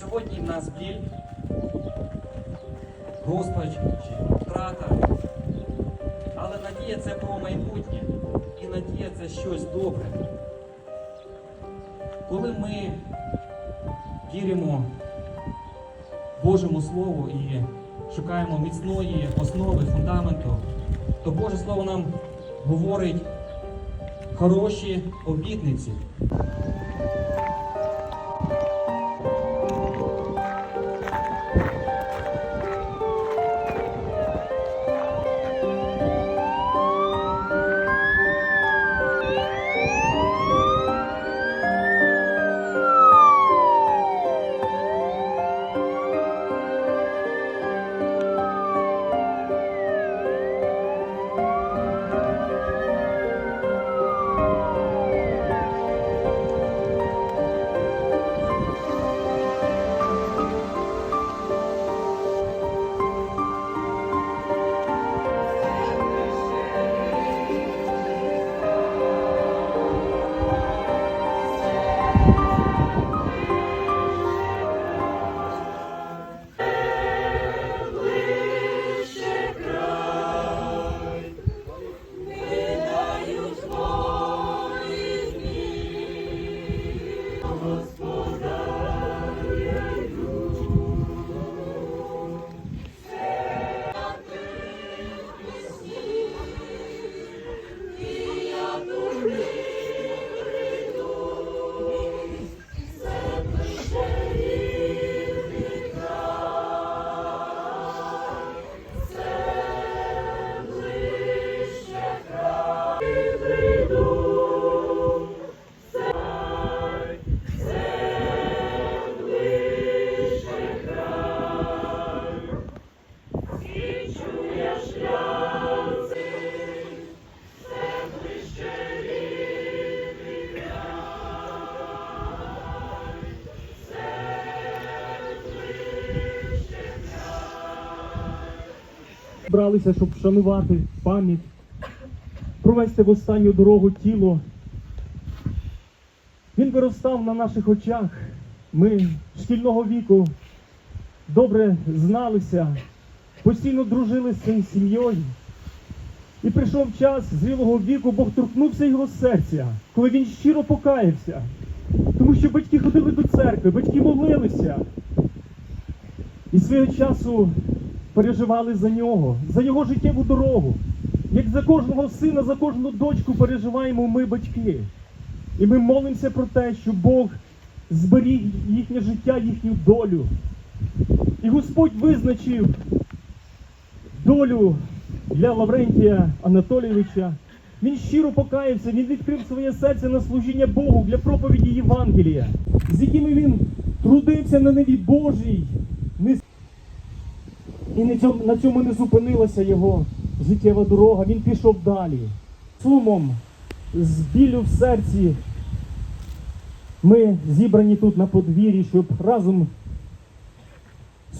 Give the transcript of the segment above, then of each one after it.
Сьогодні в нас біль, розпач чи втрата. Але надія це про майбутнє. І надія це щось добре. Коли ми віримо Божому Слову і шукаємо міцної основи, фундаменту, то Боже Слово нам говорить хороші обітниці. Бралися, щоб вшанувати пам'ять, провести в останню дорогу тіло. Він виростав на наших очах. Ми шкільного віку добре зналися, постійно дружили з цим сім'єю. І прийшов час зрілого віку, Бог торкнувся його серця, коли він щиро покаявся. Тому що батьки ходили до церкви, батьки молилися. І свого часу переживали за нього, за його життєву дорогу. Як за кожного сина, за кожну дочку переживаємо ми, батьки. І ми молимося про те, що Бог зберіг їхнє життя, їхню долю. І Господь визначив долю для Лаврентія Анатолійовича. Він щиро покаявся, він відкрив своє серце на служіння Богу для проповіді Євангелія, з якими він трудився на небі Божій. І на цьому не зупинилася його життєва дорога. Він пішов далі. Сумом, з білю в серці. Ми зібрані тут на подвір'ї, щоб разом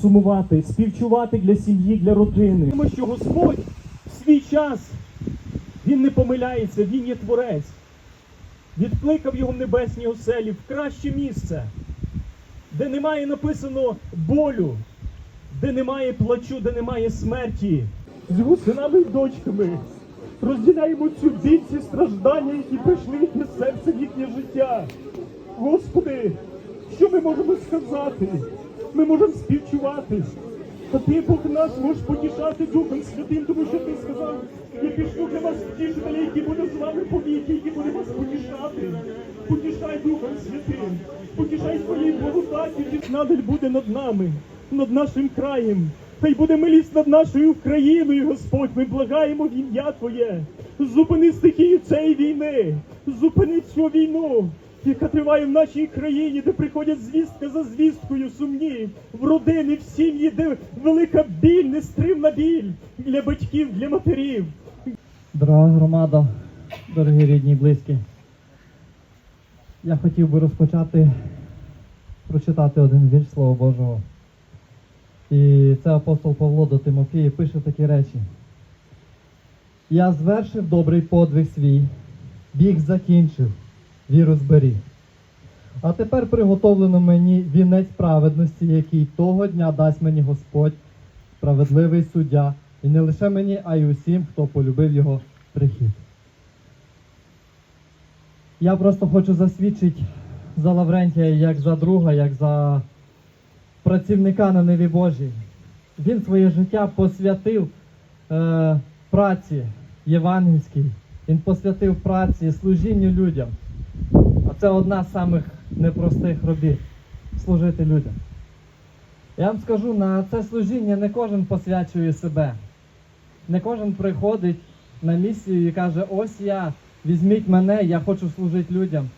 сумувати, співчувати для сім'ї, для родини. Тому що Господь в свій час, Він не помиляється, Він є творець. Відкликав його в небесній оселі в краще місце, де немає написано болю, де немає плачу, де немає смерті. З його синами і дочками розділяємо цю біль, ці страждання, які прийшли в їхнє серце, їхнє життя. Господи, що ми можемо сказати? Ми можемо співчувати. Та ти Бог наш можеш потішати Духом Святим, тому що ти сказав, я пішлю для вас втішителя, який буде з вами повіки, який буде вас потішати. Потішай Духом Святим, потішай своєю благодаттю, і надаль буде над нами, над нашим краєм. Та й буде милість над нашою країною, Господь. Ми благаємо в ім'я Твоє. Зупини стихію цієї війни, зупини цю війну, яка триває в нашій країні, де приходять звістка за звісткою сумні, в родини, в сім'ї, де велика біль, нестримна біль для батьків, для матерів. Дорога громада, дорогі рідні і близькі. Я хотів би розпочати прочитати один вірш Слова Божого. І це апостол Павло до Тимофія пише такі речі. Я звершив добрий подвиг свій, біг закінчив, віру зберіг. А тепер приготовлено мені вінець праведності, який того дня дасть мені Господь, справедливий суддя, і не лише мені, а й усім, хто полюбив його прихід. Я просто хочу засвідчити за Лаврентія як за друга, як за працівника на Неві Божій. Він своє життя посвятив е, праці євангельській. Він посвятив праці служінню людям. А це одна з самих непростих робіт служити людям. Я вам скажу, на це служіння не кожен посвячує себе. Не кожен приходить на місію і каже, ось я, візьміть мене, я хочу служити людям.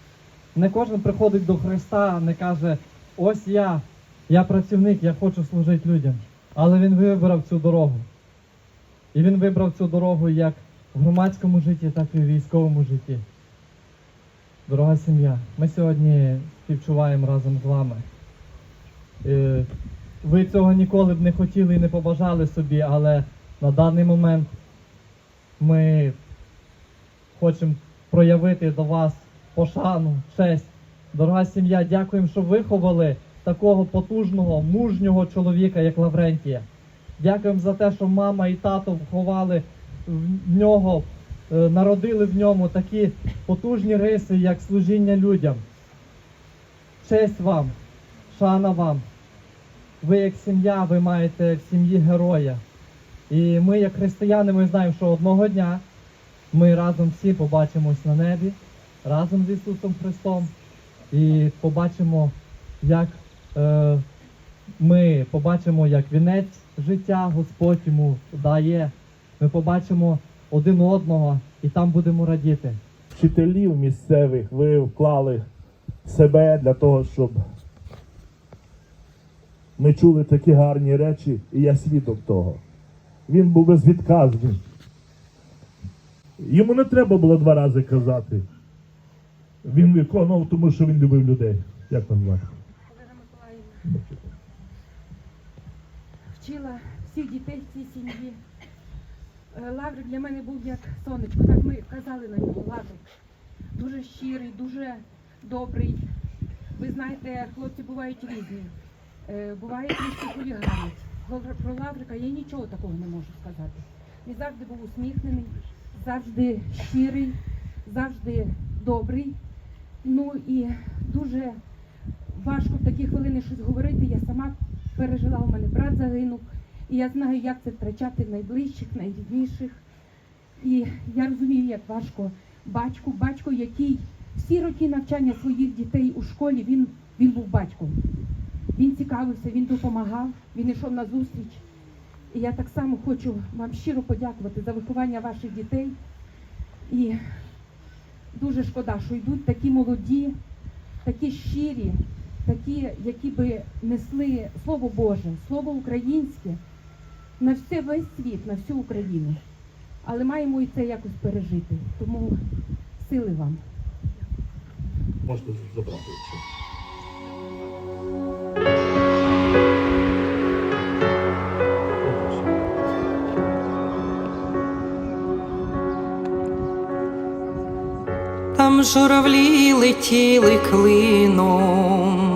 Не кожен приходить до Христа, не каже, ось я, я працівник, я хочу служити людям. Але він вибрав цю дорогу. І він вибрав цю дорогу як в громадському житті, так і в військовому житті. Дорога сім'я, ми сьогодні співчуваємо разом з вами. Е, Ви цього ніколи б не хотіли і не побажали собі, але на даний момент ми хочемо проявити до вас пошану, честь. Дорога сім'я, дякуємо, що виховали такого потужного, мужнього чоловіка, як Лаврентія. Дякуємо за те, що мама і тато вховали в нього, е, народили в ньому такі потужні риси, як служіння людям. Честь вам, шана вам. Ви як сім'я, ви маєте в сім'ї героя. І ми, як християни, ми знаємо, що одного дня ми разом всі побачимось на небі, разом з Ісусом Христом, і побачимо, як ми побачимо, як вінець життя Господь йому дає. Ми побачимо один одного і там будемо радіти. вчителів місцевих ви вклали себе для того, щоб ми чули такі гарні речі, і я свідок того. Він був безвідказний. Йому не треба було два рази казати. Він виконував, тому що він любив людей. Як вам звати? Вчила всіх дітей в цій сім'ї. Е, Лаврик для мене був як сонечко, так ми казали на нього. Лаврик. Дуже щирий, дуже добрий. Ви знаєте, хлопці бувають різні. Е, Буває трішки хуліганять. Про Лаврика я нічого такого не можу сказати. Він завжди був усміхнений, завжди щирий, завжди добрий. Ну і дуже важко в такі хвилини щось говорити. Я сама пережила, у мене брат загинув, і я знаю, як це втрачати найближчих, найрідніших. І я розумію, як важко батьку, батько, який всі роки навчання своїх дітей у школі, він, він був батьком. Він цікавився, він допомагав, він йшов на зустріч. І я так само хочу вам щиро подякувати за виховання ваших дітей. І дуже шкода, що йдуть такі молоді, такі щирі, такі, які би несли Слово Боже, Слово українське на все весь світ, на всю Україну. Але маємо і це якось пережити. Тому сили вам. Можете забрати. Там журавлі летіли клином,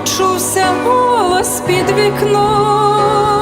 почувся голос під вікном.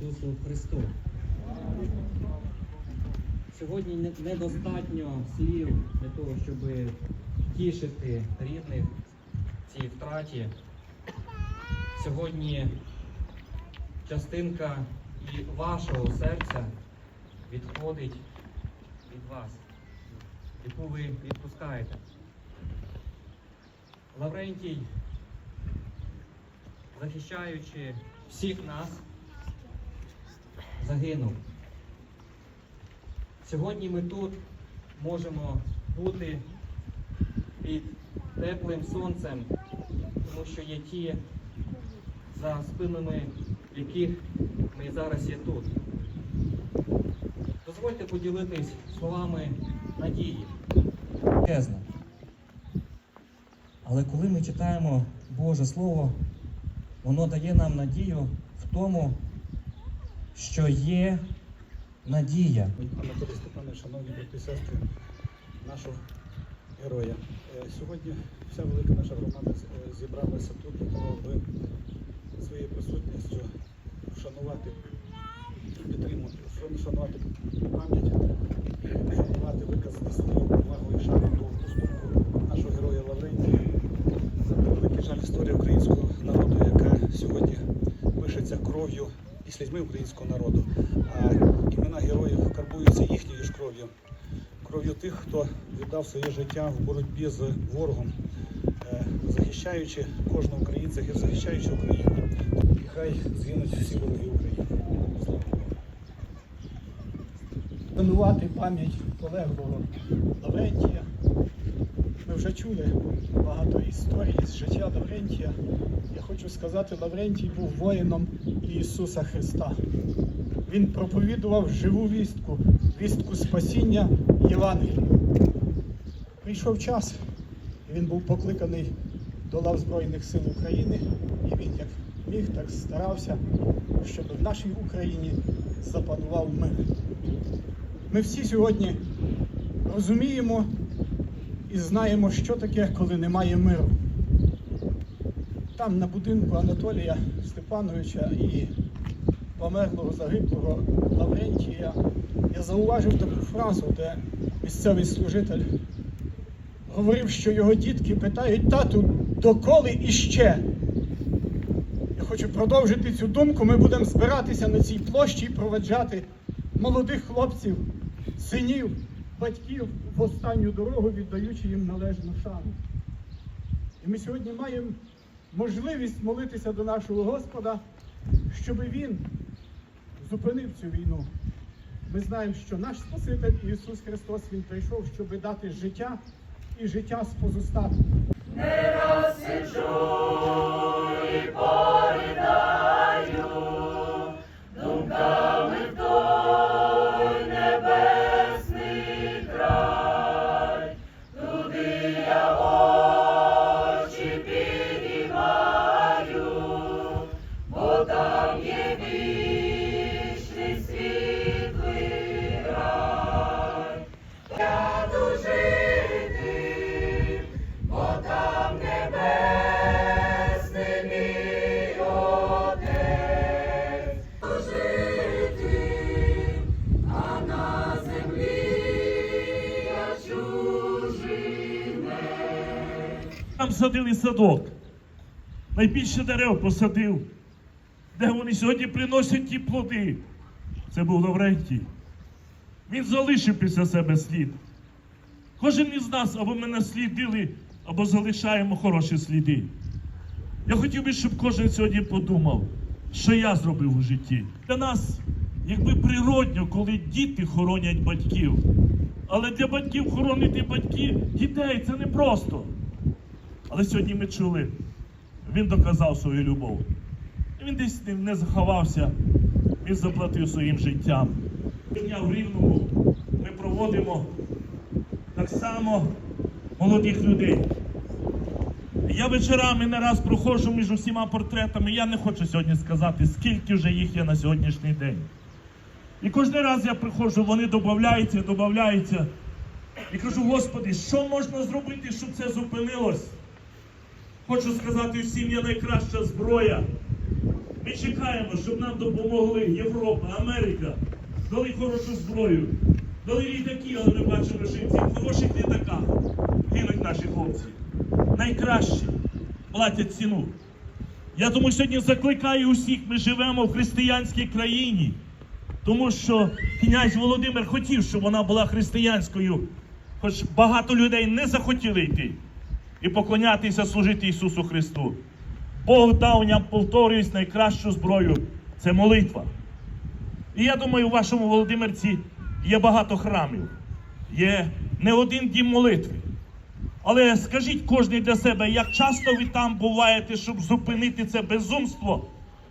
Ісусу Христу! Сьогодні недостатньо слів для того, щоб тішити рідних цій втраті. Сьогодні частинка і вашого серця відходить від вас, яку ви відпускаєте. Лаврентій, захищаючи всіх нас, загинув. Сьогодні ми тут можемо бути під теплим сонцем, тому що є ті, за спинами яких ми зараз є тут. Дозвольте поділитись словами надії. Чесно. Але коли ми читаємо Боже Слово, воно дає нам надію в тому, що є надія. Анатолій Степанович, шановні брати і сестри, нашого героя. Е, Сьогодні вся велика наша громада е, зібралася тут для того, аби своєю присутністю вшанувати, підтримати, вшанувати пам'ять, вшанувати, виказати свою увагу і шану до поступку нашого героя Лаврентія. За превеликий жаль історія українського народу, яка сьогодні пишеться кров'ю і слізьми українського народу. А імена героїв карбуються їхньою ж кров'ю. Кров'ю тих, хто віддав своє життя в боротьбі з ворогом, е, захищаючи кожного українця, захищаючи Україну. І хай згинуть всі вороги України. Вшанувати пам'ять полеглого Лаврентія. Ми вже чули багато історій з життя Лаврентія. Я хочу сказати, Лаврентій був воїном Ісуса Христа. Він проповідував живу вістку, вістку спасіння Євангелію. Прийшов час, і він був покликаний до лав Збройних сил України, і він як міг, так старався, щоб в нашій Україні запанував мир. Ми всі сьогодні розуміємо і знаємо, що таке, коли немає миру. Там на будинку Анатолія Степановича і померлого загиблого Лаврентія я зауважив таку фразу, де місцевий служитель говорив, що його дітки питають тату, доколи іще. Я хочу продовжити цю думку. Ми будемо збиратися на цій площі і проведжати молодих хлопців, синів, батьків в останню дорогу, віддаючи їм належну шану. І ми сьогодні маємо можливість молитися до нашого Господа, щоб Він зупинив цю війну. Ми знаємо, що наш Спаситель Ісус Христос Він прийшов, щоб дати життя і життя з позостатку. там садили садок. Найбільше дерев посадив, де вони сьогодні приносять ті плоди. Це був Лаврентій. Він залишив після себе слід. Кожен із нас або ми наслідили, або залишаємо хороші сліди. Я хотів би, щоб кожен сьогодні подумав, що я зробив у житті. Для нас, якби природньо, коли діти хоронять батьків. Але для батьків хоронити батьків дітей це непросто. Але сьогодні ми чули, він доказав свою любов. Він десь не- заховався, він заплатив своїм життям. Дня в Рівному ми проводимо так само молодих людей. Я вечорами не раз проходжу між усіма портретами. Я не хочу сьогодні сказати, скільки вже їх є на сьогоднішній день. І кожен раз я приходжу, вони додаються, додаються. І кажу, Господи, що можна зробити, щоб це зупинилось? Хочу сказати всім, є найкраща зброя. Ми чекаємо, щоб нам допомогли Європа, Америка, дали хорошу зброю, дали літаки, але ми бачимо, що в хороших літаках гинуть наші хлопці. Найкращі платять ціну. Я тому сьогодні закликаю усіх, ми живемо в християнській країні, тому що князь Володимир хотів, щоб вона була християнською, хоч багато людей не захотіли йти і поклонятися, служити Ісусу Христу. Бог дав нам, повторююсь, найкращу зброю це молитва. І я думаю, у вашому Володимирці є багато храмів, є не один дім молитви. Але скажіть кожен для себе, як часто ви там буваєте, щоб зупинити це безумство,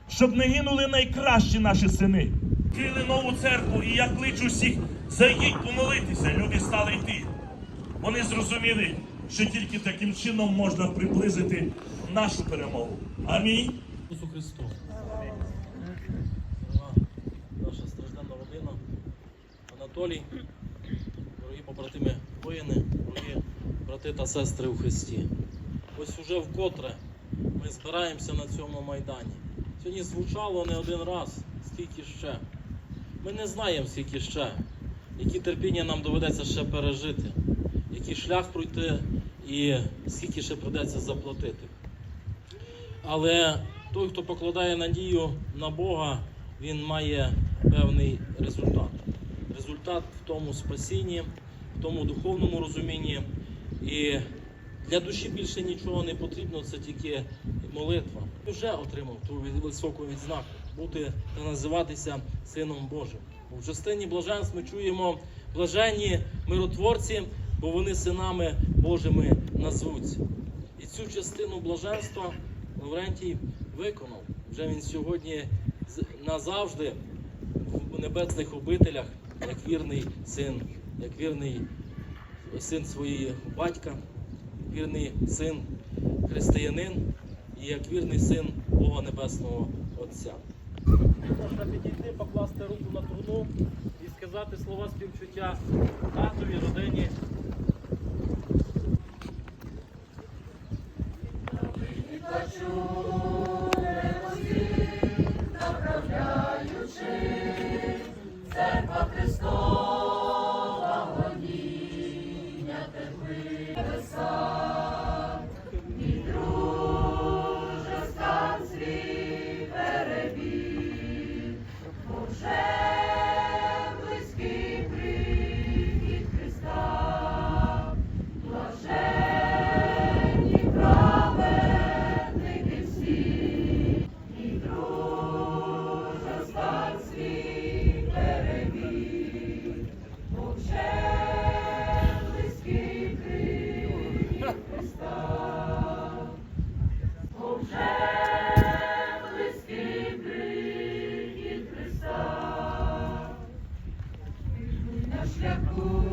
щоб не гинули найкращі наші сини. Відкрили нову церкву, і я кличу всіх, зайдіть помолитися. Люди стали йти. Вони зрозуміли, що тільки таким чином можна приблизити нашу перемогу. Амінь. Ісусу Христу. Наша стражденна родина, Анатолій, дорогі побратими воїни, дорогі брати та сестри у Христі. Ось уже вкотре ми збираємося на цьому майдані. Сьогодні звучало не один раз, скільки ще. Ми не знаємо, скільки ще, які терпіння нам доведеться ще пережити, який шлях пройти і скільки ще придеться заплатити. Але той, хто покладає надію на Бога, він має певний результат. Результат в тому спасінні, в тому духовному розумінні. І для душі більше нічого не потрібно, це тільки молитва. Вже отримав ту високу відзнаку бути та називатися Сином Божим. Бо в частині блаженств ми чуємо блаженні миротворці, бо вони синами Божими назвуться. І цю частину блаженства Лаврентій виконав. Вже він сьогодні назавжди в небесних обителях, як вірний син, як вірний син своєї батька, вірний син християнин і як вірний син Бога Небесного Отця. Можна підійти, покласти руку на труну і сказати слова співчуття татові, родині. Cool.